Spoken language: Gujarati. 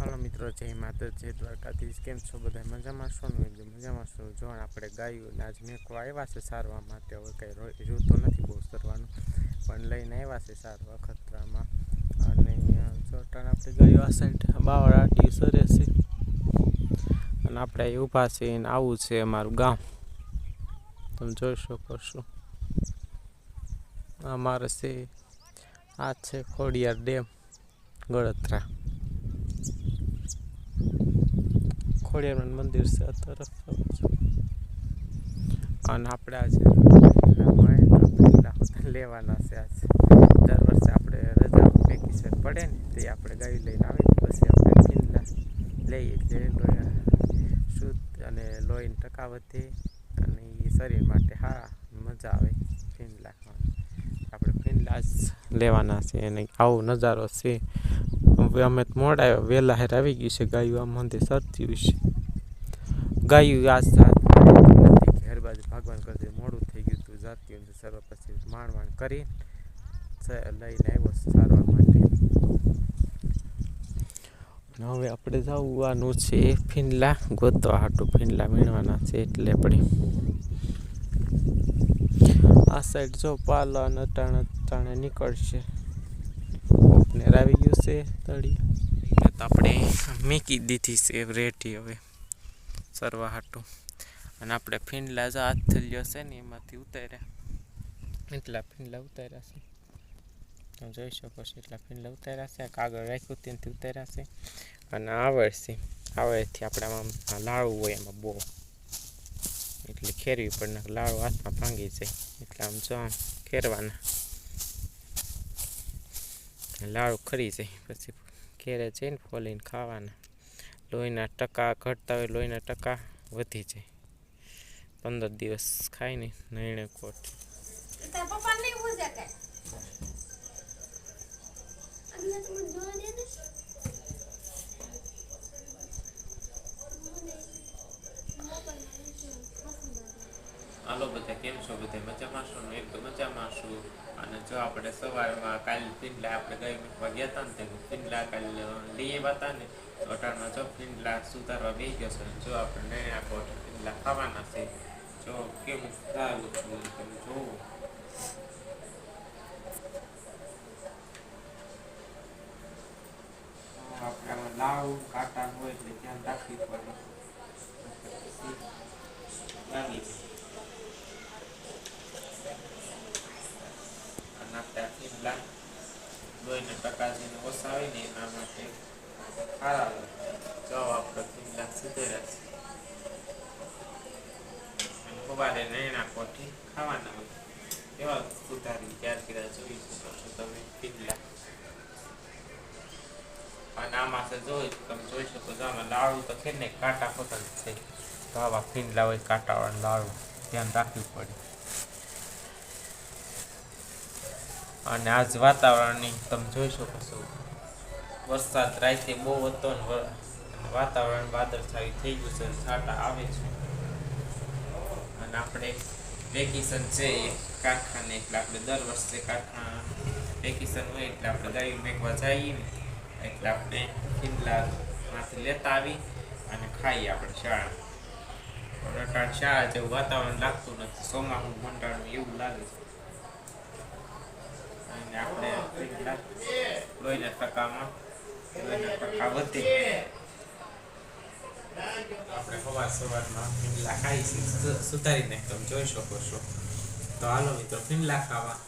હાલો મિત્રો, જય માતા જય દ્વારકાધીશ. કેમ છો બધા? મજામાં છો? ને એકદમ મજામાં છો. જો આપણે ગાયું આજ મેકો આવ્યા છે સારવા માટે. હવે કંઈ જોતો નથી બહુ સરવાનું. પણ લઈને આવ્યા છે સારવા ખતરામાં. અને જોટાણ આપણે ગયું આ સાઈડ બાવળાટી સરે છે. અને આપણે ઊભા છે આવું છે અમારું ગામ. તમે જોઈ શકો છો. આ મારે છે, આ છે ખોડિયાર ડેમ, ગળતરા. ખોડિયારનું મંદિર છે આ તરફ. અને આપણે આજે લેવાના છે આજે. દર વર્ષે આપણે રજા ભેગી પડે ને તે આપણે ગાડી લઈને આવી પછી આપણે ફીંદલા લઈએ. જે શુદ્ધ અને લોહીની ટકા વધે અને એ શરીર માટે હા મજા આવે ફીંદલા આપણે લેવાના છે અને આવો નજારો છે. હવે અમે મોડા વહેલા હેર આવી ગયું છે ગાયું આ મંદિર સરતી છે. ગાયું આ ઘેર બાજુ ભાગવાન કરતી મોડું થઈ ગયું હતું. જાતી સર્વ પછી માણ માણ કરી લઈને આવ્યો સારવાર માટે. હવે આપણે જવાનું છે ફીનલા, ગોતવા હાટું ફિનલા વીણવાના છે એટલે આપણે આ સાઈડ જો પાલા અને અટાણે અટાણે નીકળશે. ને આવી ગયું છે તળી. તો આપણે મીકી દીધી છે રેટી હવે. સરવા હાટું. અને આપણે ફીંડલા જો હાથ થલ્યો છે ને એમાંથી ઉતાર્યા. એટલા ફીંડલા ઉતાર્યા છે. તમે જોઈ શકો છો એટલા ફીંડલા ઉતાર્યા છે. કાગળ રાખ્યું ત્યાંથી ઉતાર્યા છે. અને આવડશે આવડથી આપણે આમાં લાડવું હોય એમાં બહુ. એટલે ખેરવી પડે લાડુ હાથમાં ભાંગી જાય. એટલે આમ જો ખેરવાના. લાડુ ખરી જાય પછી ઘેરે જઈને ફોલીને ખાવાના. લોહીના ટકા ઘટતા હોય લોહીના ટકા વધી જાય. પંદર દિવસ ખાઈને નહીણે કોટ. તાર પપ્પાને નહીં પૂછે કઈ અમને તો મને જોવા દે ને હાલો બધા, કેમ છો બધા? મજામાં છો? એક તો મજામાં છું. અને જો આપણે સવારમાં કાલે પિંડલા આપણે ગઈ મૂકવા ગયા હતા ને, તે પિંડલા કાલે લઈ આવ્યા હતા ને અટાણમાં જો પિંડલા સુધારવા બેસી ગયો છે જો આપણે કોટ પિંડલા ખાવાના છે. જો કેમ સારું છું તમે જોવો આપણે લાવ કાંટા હોય એટલે ધ્યાન રાખવી પડે લાગી અને આપણે આ ફીમલા લોહીના ટકા જેને ઓછા હોય ને એના માટે સારા હોય જો આપણે ફીમલા અને સવારે નૈણા કોઠી ખાવાના હોય એવા સુધારી ત્યાર કર્યા જોઈ શકો છો તમે કેટલા અને આમાં તો જોઈ તમે જોઈ શકો છો આમાં લાડુ તો છે ને કાંટા પોતાને છે તો આવા ફીંડલા હોય કાંટાવાળા લાડુ ધ્યાન રાખવું પડે અને આજ વાતાવરણની તમે જોઈ શકો છો. વરસાદ રાતે બહુ હતો વાતાવરણ વાદળછાયું થઈ ગયું છે છાંટા આવે છે. અને આપણે વેકેશન છે કારખાને, એટલે આપણે દર વર્ષે કારખાના વેકેશન હોય એટલે આપણે ગાયું મેકવા જઈએ એટલે આપણે કિલ્લામાંથી લેતા આવી અને ખાઈએ આપણે શાળા. રટાણ શાળા જેવું વાતાવરણ લાગતું નથી ચોમાસું મંડાણું એવું લાગે છે. અને આપણે લોહીના ટકામાં આપણે સવાર સવારમાં ફીમલા ખાઈ છીએ સુધારીને તમે જોઈ શકો છો. તો હાલો મિત્રો ફીંડલા ખાવા.